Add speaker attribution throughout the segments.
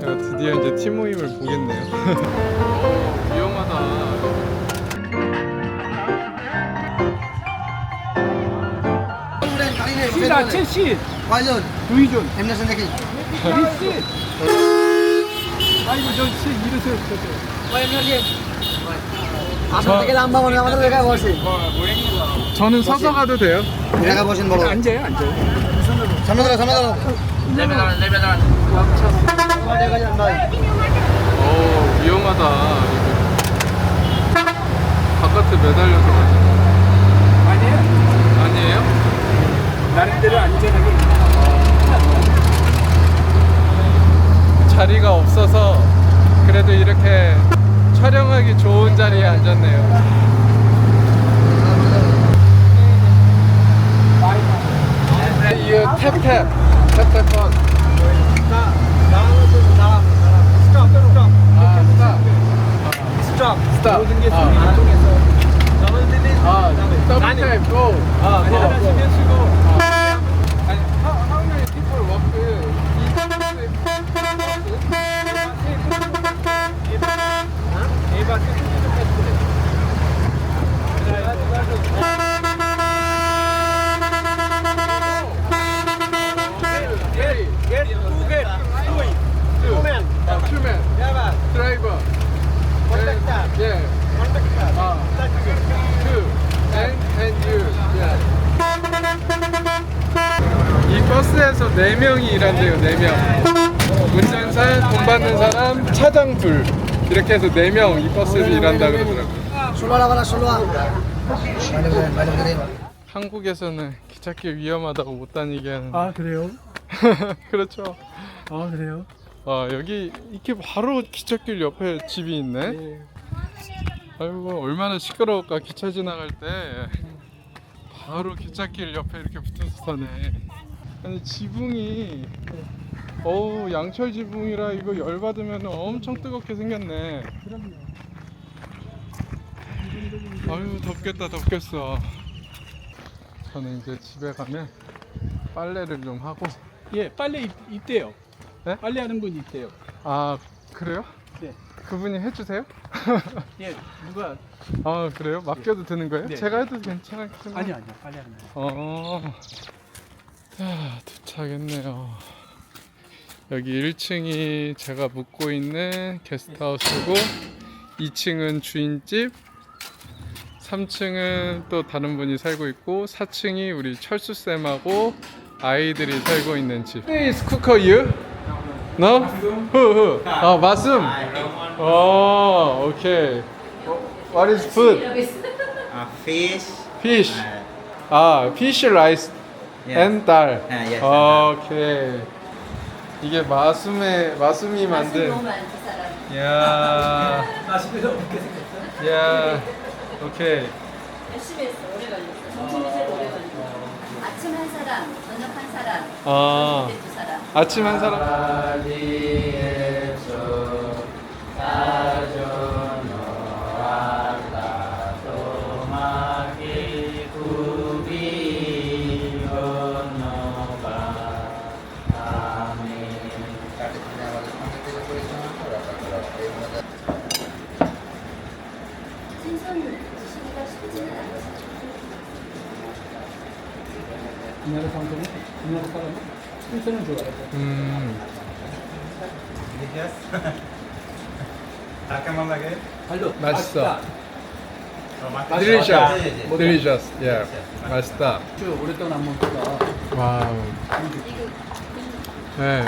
Speaker 1: 제가 드디어 이제 팀 모임을 보겠네요. 오, 위험하다.
Speaker 2: 시다
Speaker 3: 첼시 과연
Speaker 2: 두이존 엠넷은 새끼
Speaker 3: 미스. 아이고 저씨 이래서
Speaker 1: 저는 서서 가도 돼요?
Speaker 3: 내가 보신 걸로.
Speaker 2: 네, 앉아요 앉아요.
Speaker 3: സമയത്തല്ല സമയത്തല്ല 레벨단 레벨단
Speaker 1: 오 위험하다 이거. 바깥에 매달려서 가지
Speaker 2: 아니에요?
Speaker 1: 아니에요?
Speaker 2: 나름대로 안전하게 아.
Speaker 1: 자리가 없어서 그래도 이렇게 촬영하기 좋은 자리에 앉았네요 이거 탭탭 탭탭 번.
Speaker 2: 스톱
Speaker 1: 스탑.
Speaker 2: 모든 게
Speaker 1: 아.
Speaker 2: 손이 이동해서
Speaker 1: 아, 더블 탭 고.
Speaker 2: 아
Speaker 1: 고.
Speaker 2: 하시면 쓰고
Speaker 1: 아니, how, how many people walk each Gate. Two. Uh, two men. Driver. And, 예. 아, 그, 예. 이 버스에서 4명이 일한대요, 4명. 운전사, 돈 받는 사람, 차장 둘. 이렇게 해서 4명 이 버스에서 일한다 그러더라고요.
Speaker 3: 출발하거라, 출발.
Speaker 1: 한국에서는 기찻길 위험하다고 못 다니게 하는.
Speaker 2: 아, 그래요?
Speaker 1: 그렇죠.
Speaker 2: 아, 그래요?
Speaker 1: 아, 여기 이렇게 바로 기찻길 옆에 집이 있네. 네. 아이고, 얼마나 시끄러울까, 기차 지나갈 때. 바로 기찻길 옆에 이렇게 붙어서 서네. 아니, 지붕이. 어우, 양철 지붕이라 이거 열받으면 엄청 뜨겁게 생겼네. 아유, 덥겠다, 덥겠어. 저는 이제 집에 가면 빨래를 좀 하고.
Speaker 2: 예 빨래 있, 있대요
Speaker 1: 네?
Speaker 2: 빨래 하는 분이 있대요
Speaker 1: 아, 그래요?
Speaker 2: 네.
Speaker 1: 그분이 해주세요?
Speaker 2: 예 누가
Speaker 1: 아 그래요? 맡겨도 되는 거예요?
Speaker 2: 네.
Speaker 1: 제가 해도 괜찮겠네요.
Speaker 2: 아니요 아니요 빨래하는 분
Speaker 1: 어. 자 도착했네요. 여기 1층이 제가 묵고 있는 게스트하우스고 2층은 주인집 3층은 또 다른 분이 살고 있고 4층이 우리 철수 쌤하고 아이들이 살고 있는 집. Is cooker you? No? Who? 아 마슴. 어 오케이. What is food?
Speaker 4: Uh, fish.
Speaker 1: Fish.
Speaker 4: Uh,
Speaker 1: 아 fish rice
Speaker 4: yes.
Speaker 1: and 달.
Speaker 4: 아, yes,
Speaker 1: 오케이. 이게 마슴의 마슴이 만든.
Speaker 5: 너무 많은 사람.
Speaker 1: 야.
Speaker 2: 마시면서 어떻게 생겼어?
Speaker 1: 야. 오케이.
Speaker 5: 열심히 했어. 오래 걸렸어. 점심이 제일 오래 걸리고. 아침 한 사람, 저녁 한 사람,
Speaker 1: 아.
Speaker 5: 두 사람.
Speaker 1: 아침 한 사람.
Speaker 5: 생선 드시기가 쉽지는 않아요.
Speaker 2: 우리나라 상태는 우리나라 사
Speaker 1: 음.
Speaker 4: Ah, ¿Cómo lagi?
Speaker 2: 발로
Speaker 1: 맛있어. Delicious.
Speaker 4: Yeah, yeah,
Speaker 1: Delicious. 예. 맛있다.
Speaker 2: 쭉 오랫동안 안 먹다가
Speaker 1: 와우. 네.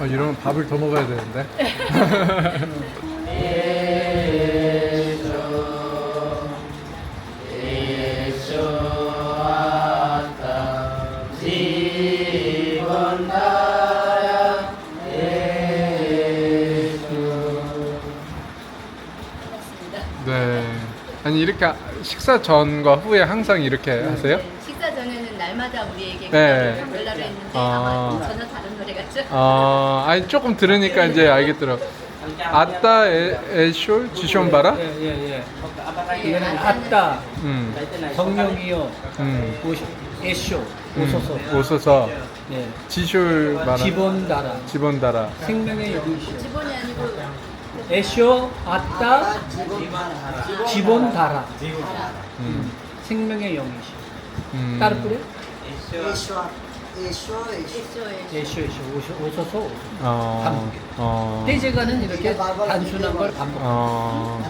Speaker 1: 아, 이러면 밥을 더 먹어야 되는데. 네. 아니 이렇게 식사 전과 후에 항상 이렇게 하세요?
Speaker 5: 네, 식사 전에는 날마다 우리에게
Speaker 1: 네.
Speaker 5: 네. 연락을 했는데
Speaker 1: 아.
Speaker 5: 아마 전혀 다른 노래 같죠?
Speaker 1: 아, 아니 조금 들으니까 이제 알겠더라고. 아따 에쇼 지숑바라?
Speaker 2: 예예예 이거는 아따
Speaker 1: 음,
Speaker 2: 정령이요
Speaker 1: 음.
Speaker 2: 오시- 애쇼 오소서
Speaker 1: 오소서
Speaker 2: 네.
Speaker 1: 지쇼 말한
Speaker 2: 지본 달아
Speaker 1: 지본 달아.
Speaker 2: 생명의 영이시오
Speaker 5: 기본이 아니고
Speaker 2: 애쇼 아따 지본 달아
Speaker 1: 음.
Speaker 2: 생명의 영이시오
Speaker 1: 음.
Speaker 2: 따로 뿌려?
Speaker 3: Es.
Speaker 5: 액쇼에
Speaker 2: 애쇼 애쇼 오쇼 오소서 오소서
Speaker 1: 어.
Speaker 2: 반복.
Speaker 1: 어.
Speaker 2: 떼제가는 이렇게 단순한 걸 반복
Speaker 1: 어.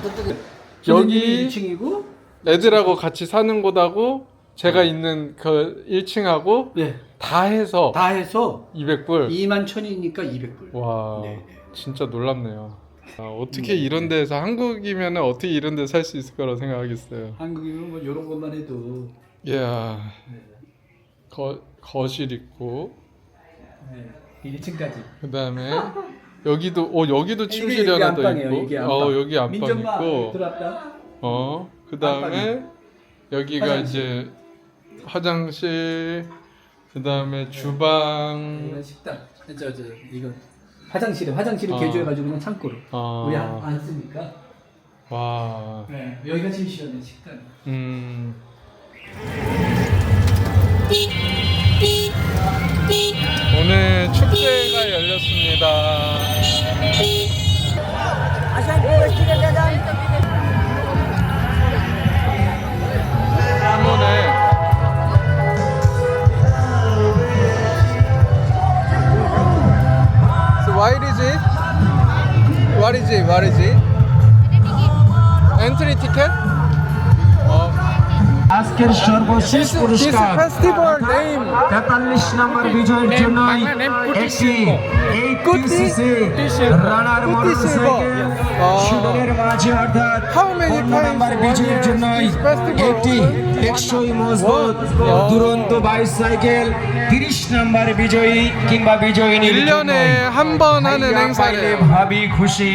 Speaker 2: 여기
Speaker 1: 여기
Speaker 2: 1층이고
Speaker 1: 애들하고 같이 사는 곳하고 제가 있는 그 1층하고
Speaker 2: 네.
Speaker 1: 다 해서
Speaker 2: 다 해서
Speaker 1: 200불.
Speaker 2: 2만 천이니까 200불
Speaker 1: 와.
Speaker 2: 네, 네.
Speaker 1: 진짜 놀랍네요. 아, 어떻게 이런 데서 한국이면 어떻게 이런 데 살 수 있을 거라고 생각하겠어요.
Speaker 2: 한국이면 뭐 이런 것만 해도.
Speaker 1: 이야. 거, 거실 있고.
Speaker 2: 네. 1층까지.
Speaker 1: 그 다음에 여기도 어 여기도 침실이
Speaker 2: 이게
Speaker 1: 하나 더
Speaker 2: 안방이에요,
Speaker 1: 있고.
Speaker 2: 이게 안방.
Speaker 1: 어 여기 안방
Speaker 2: 민정마
Speaker 1: 있고.
Speaker 2: 들어왔다.
Speaker 1: 어 그다음에 여기가
Speaker 2: 화장실.
Speaker 1: 이제 화장실 그다음에 주방.
Speaker 2: 이건 식당. 저 저 이건 화장실에 화장실을
Speaker 1: 어.
Speaker 2: 개조해가지고 그냥 창고로
Speaker 1: 어.
Speaker 2: 우리 안, 안 쓰니까
Speaker 1: 와
Speaker 2: 네. 여기가 제일 시원해 식당
Speaker 1: 음. 오늘 축제가 열렸습니다. Why is it? What is it? What is it? Entry ticket?
Speaker 6: আজকের সর্বশেষ পুরস্কার। তেতাল্লিশ নম্বর বিজয়ের জন্য একটি এই
Speaker 1: কুটিসি
Speaker 6: রানার মোটরসাইকেল মাঝে অর্থাৎ বিজয়ের জন্য একটি টেকসই মজবুত দুরন্ত বাইশ সাইকেল তিরিশ নাম্বার বিজয়ী কিংবা বিজয়িনীর ভাবি খুশি।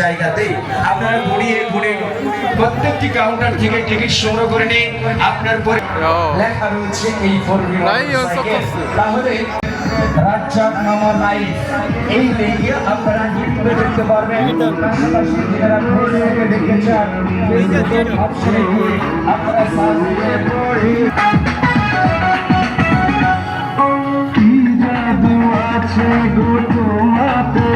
Speaker 6: জায়গাতে আপনারা ঘুরিয়ে ঘুরে প্রত্যেকটি কাউন্টার থেকে টিকিট সংগ্রহ করে নিন আপনার পরে লেখা রয়েছে এই। তাহলে রাজ্জাক মামা লাইভ এই লিগে আপনারা ইউটিউবে দেখতে পারবেন। পাশাপাশি যারা ফেসবুকে দেখতে চান ফেসবুকের অপশনে গিয়ে আপনারা সার্চ কি জাদু আছে গো তোমাতে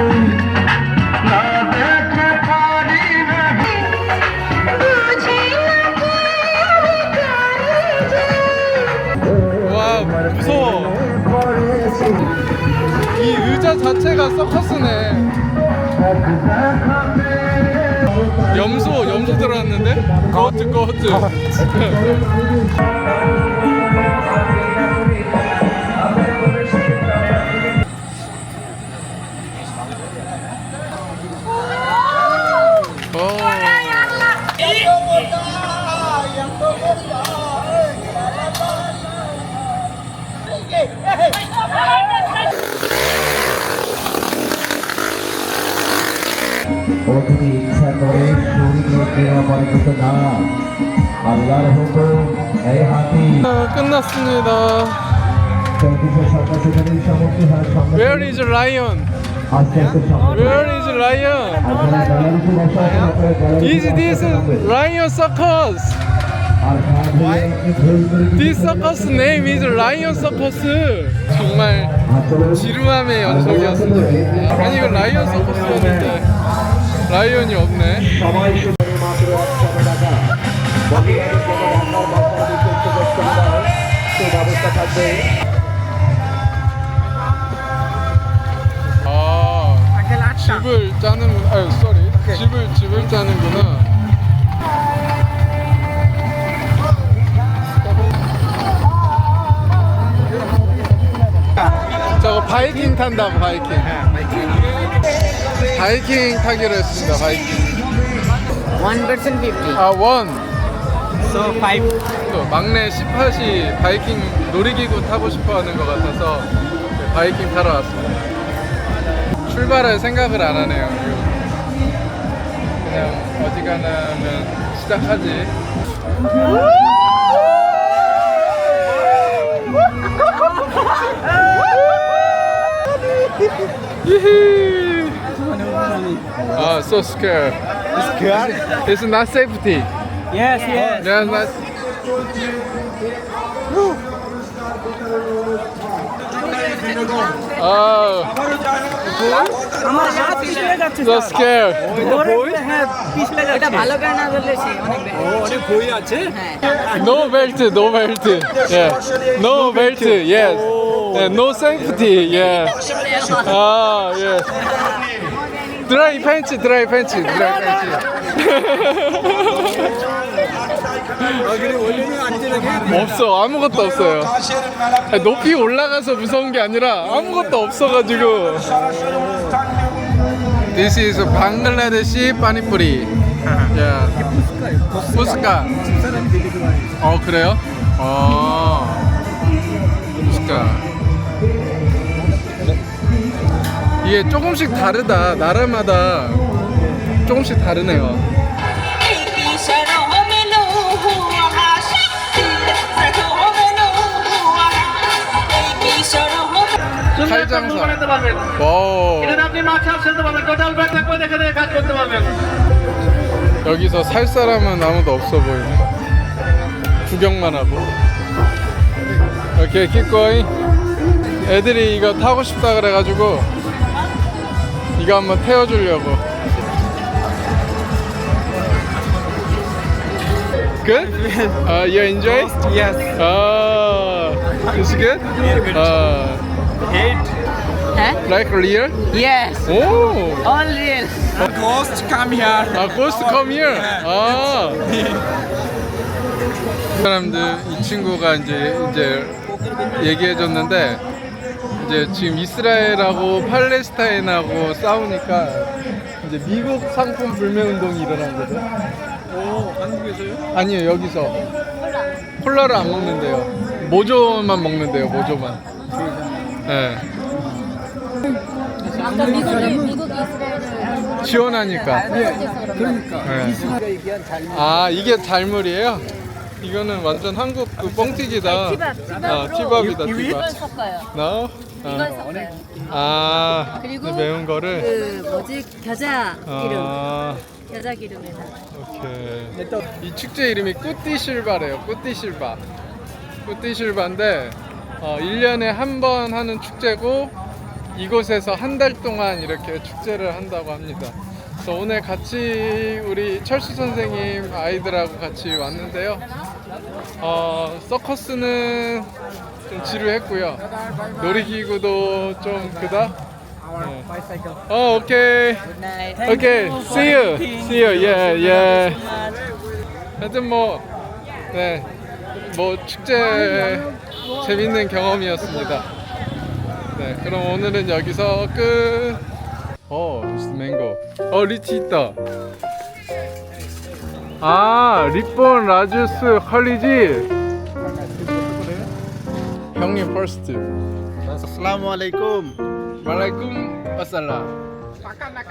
Speaker 1: 자 자체가 서커스네. 염소 염소 들어왔는데? 거트 거트.
Speaker 6: অতিথি ইচ্ছা করে শরীরে দেওয়া মনে করতো না আল্লাহর হুকুম এই হাতি
Speaker 1: 아, 끝났습니다.
Speaker 6: চৌত্রিশশো সাতাশি জনের সমস্ত হার সঙ্গে
Speaker 1: Where is lion?
Speaker 6: আস্তে আস্তে সঙ্গে
Speaker 1: Where is lion?
Speaker 6: আপনারা গ্যালারি উপর বসা আছেন, আপনারা গ্যালারি
Speaker 1: Is
Speaker 6: উপর
Speaker 1: this
Speaker 6: বসা থাকবেন।
Speaker 1: lion circus?
Speaker 6: আর খাওয়া দিয়ে আপনি ঘুরে ঘুরে ঘুরে
Speaker 1: This circus name is lion circus. 정말 지루함의 연속이었습니다. 아니 이건 라이언 서커스였는데 라이언이 없네.
Speaker 6: 아,
Speaker 1: 아 그 집을 짜는 아유 쏘리 집을 집을 짜는구나. 바이킹 탄다 바이킹. 바이킹 타기로 했습니다. 바이킹.
Speaker 7: One person fifty.
Speaker 1: 아 원.
Speaker 7: So five.
Speaker 1: 또 막내 18이 바이킹 놀이기구 타고 싶어 하는 것 같아서 바이킹 타러 왔습니다. 출발할 생각을 안 하네요. 그냥 어지간하면 시작하지. oh, so scared. It's scared? Not safety.
Speaker 7: Yes, yes.
Speaker 1: yes not. Oh. So scared. No belt, no belt. Yeah. No belt, yes. Yeah, no safety. Ah. Dry pants, dry pants, dry pants.
Speaker 2: 여기는 원래는 안전하게
Speaker 1: 없어, 아무것도 없어요. 높이 올라가서 무서운 게 아니라 아무것도 없어가지고. This is Bangladeshi Panipuri. Yeah. 부스카. 어 그래요? 아 부스카. 이게 조금씩 다르다. 나라마다 조금씩 다르네요. 오. 여기서 살 사람은 아무도 없어 보이네. 구경만 하고. 오케이, 킥고잉. 애들이 이거 타고 싶다 그래가지고 이거 한번 태워주려고. Good? Uh, you enjoy?
Speaker 2: Yes
Speaker 1: Ah, it's good? Uh,
Speaker 7: হ্যাঁ
Speaker 1: like real?
Speaker 7: Yes
Speaker 1: Oh,
Speaker 7: all real
Speaker 2: Ghost come here
Speaker 1: 아, ghost come here. 아. 사람들 이 친구가 이제 이제 얘기해 줬는데 이제 지금 이스라엘하고 팔레스타인하고 싸우니까 이제 미국 상품 불매 운동이 일어난 거죠.
Speaker 2: 오 한국에서요?
Speaker 1: 아니요 여기서 콜라를 안 먹는데요. 모조만 먹는데요. 모조만. 네.
Speaker 5: 아까 미국이 미국이 이스라엘을
Speaker 1: 지원하니까.
Speaker 2: 그러니까
Speaker 1: 네.
Speaker 2: 이스라엘 얘기한
Speaker 1: 잘아 이게 잘물이에요? 이거는 완전 한국 그 뻥튀기다.
Speaker 5: 티밥, 티밥.
Speaker 1: 아 티밥이다 티밥.
Speaker 5: 섞어요.
Speaker 1: 나?
Speaker 5: 이걸
Speaker 1: 아,
Speaker 5: 섞어요.
Speaker 1: 아
Speaker 5: 그리고
Speaker 1: 그 매운 거를.
Speaker 5: 그 뭐지 겨자 기름,
Speaker 1: 아
Speaker 5: 겨자 기름에다.
Speaker 1: 오케이. 이 축제 이름이 꾸띠실바래요. 꾸띠실바. 꾸띠실바인데 어, 1년에 한 번 하는 축제고 이곳에서 한 달 동안 이렇게 축제를 한다고 합니다. 그래서 오늘 같이 우리 철수 선생님 아이들하고 같이 왔는데요. 어, 서커스는 좀 지루했고요. 놀이기구도 좀 그다. 네. 어, 오케이. 오케이, see you, see you, yeah, yeah. 하여튼 뭐, 네, 뭐 축제 재밌는 경험이었습니다. 네, 그럼 오늘은 여기서 끝. 어, this 맹고. 어, 리치 있다. 아, 리본 라주스 컬리지. 형님 퍼스트.
Speaker 4: Assalamualaikum.
Speaker 1: 말라이쿰 와살라.